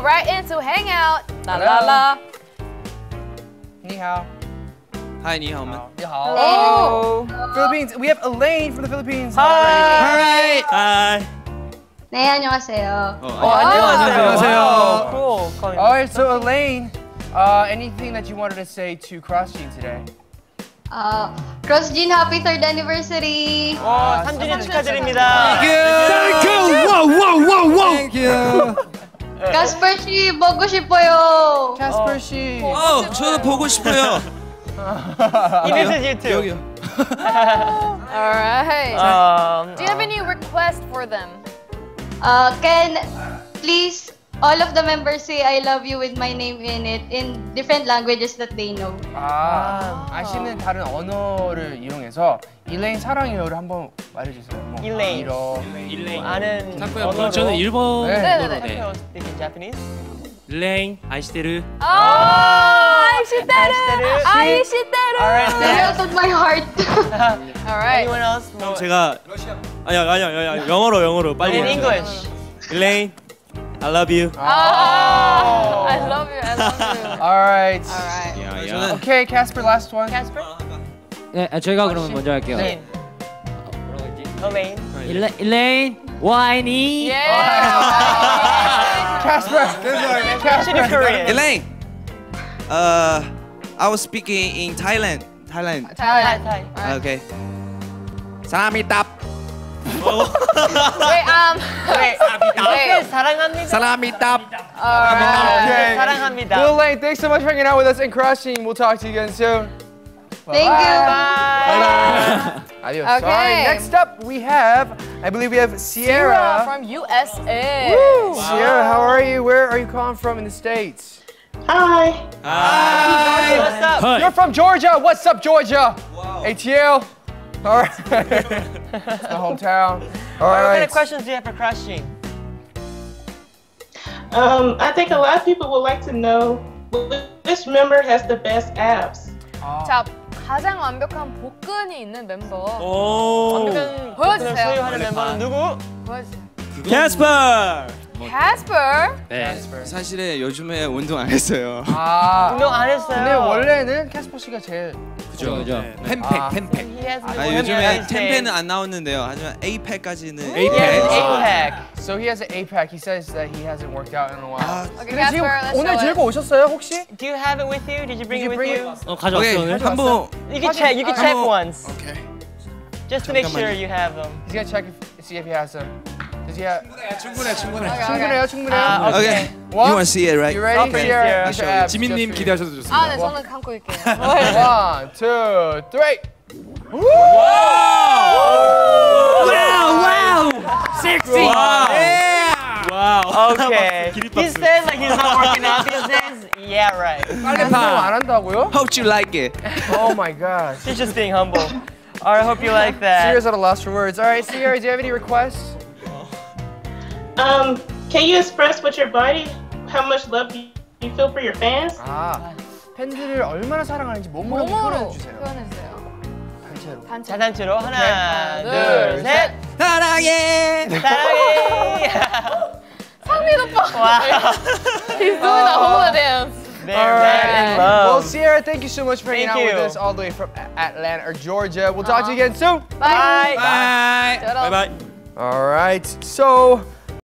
go right into hangout. La la la. Ni hao. Hi, 你好们。 Ni hao. Oh. Philippines. We have Elaine from the Philippines. Hi. Hi. 네, 안녕하세요. 어, Oh, 안녕하세요. Cool. Calling All right, so Elaine, uh, anything that you wanted to say to CrossGene today? 아, CrossGene Happy Third Anniversary! 어, 3주년 축하드립니다. Thank you. Wow, wow, wow, wow. Thank you. Casper 씨, 보고 싶어요! Casper 씨. 어, 저도 보고 싶어요. He misses you too. 여기요. All right. Um, Do you have any request for them? Uh, can please all of the members say I love you with my name in it in different languages that they know. 아, 아시는 다른 언어를 이용해서 일레인 사랑해요를 한번 말해주세요. 뭐 일레인. 이러. 일레인. 아는 탁구요. 언어로 저는 일본어로 네. 네. Japanese. 레인 아이시테르. 아, 아이시테르. 아이시테르. 아이시테르. Alright, The melt of my heart. All right. Anyone else? 제가 아니야, 아니야, 아니야. 영어로 영어로 빨리. In English. 일레인, I love you. Ah, I love you. I love you. All right. All right. 야, 야. Okay, Casper, last one. Casper? 네, 아, 저희가 그러면 먼저 할게요. Jin. Elaine. 일레, 일레인, 와이니. Yeah. Casper. Actually Korean. Elaine. Uh, I was speaking in Thailand. Thailand. Thai, Thai. Okay. 사람이답. Wait. Um. Wait. Wait. 사랑합니다. 사람이답. All right. Okay. 사랑합니다. Well, Elaine, thanks so much for hanging out with us and crushing. We'll talk to you again soon. Thank you. Bye. Adios. Okay. All right, next up we have, I believe we have Sierra Sierra. from USA. Sierra, how are you? Where are you calling from in the States? Hi. Hi. What's up? You're from Georgia. What's up, Georgia? ATL. All right. It's my hometown. All What kind right. of questions do you have for Crush Gene? Um, I think a lot of people would like to know which member has the best abs. 자, 가장 완벽한 복근이 있는 멤버 오. 완벽한 보여주세요. 복근을 소유하는 멤버는 누구? 보여주세요. 캐스퍼. Casper. 네. 사실은 요즘에 운동 안 했어요. 아. 운동 안 했어요. 근데 원래는 캐스퍼 씨가 제일 그죠, 그죠. 템팩, 아. has 아, 요즘에 템팩은 안 나오는데요. 하지만 에이팩까지는. Eight pack. So he has an pack. He says that he hasn't worked out in a while. 아, Okay, 근데 지금 Casper, let's 오늘 들고. 오셨어요 혹시? Do you have it with you? Did you bring Did you it with you? 어 가져왔어 오늘. 한번. You can check. You can Okay. check once, 오케이. just to make sure you have them. He's gonna check if, see if he has some. Does he have? 충분해, 충분해. Okay, okay. 충분해요, 충분해요. 아, Okay. okay. One. You want to see it, right? You ready? Okay. Sierra, Yeah. Mr. Abs, 지민님 just for 기대하셔도 아, 좋습니다. 네, 저는 감고 있게요. you. One, two, three. 와우, 섹시. 와우. Okay. he says like he's not working out these days. Yeah, right. 운동 안 한다고요? Hope you like it. Oh my gosh. He's just being humble. All right, I hope you like that. Sierra's at a loss for words. All right, Sierra, do you have any requests? Um, can you express with your body how much love you, you feel for your fans? 아, 팬들을 얼마나 사랑하는지 몸으로 몸으로 표현해 주세요. 표현해주세요. 단체로. 단체. 자단체로 하나, 하나, 둘, 둘, 셋. 사랑해. 사랑해. 상민 오빠. wow. He's doing the whole dance. They're All back in right. Well, love. Sierra, thank you so much for hanging Thank out with you. us all the way from A- Atlanta or Georgia. We'll talk to you again soon. Bye. Bye. Bye. Bye. Bye bye. All right. So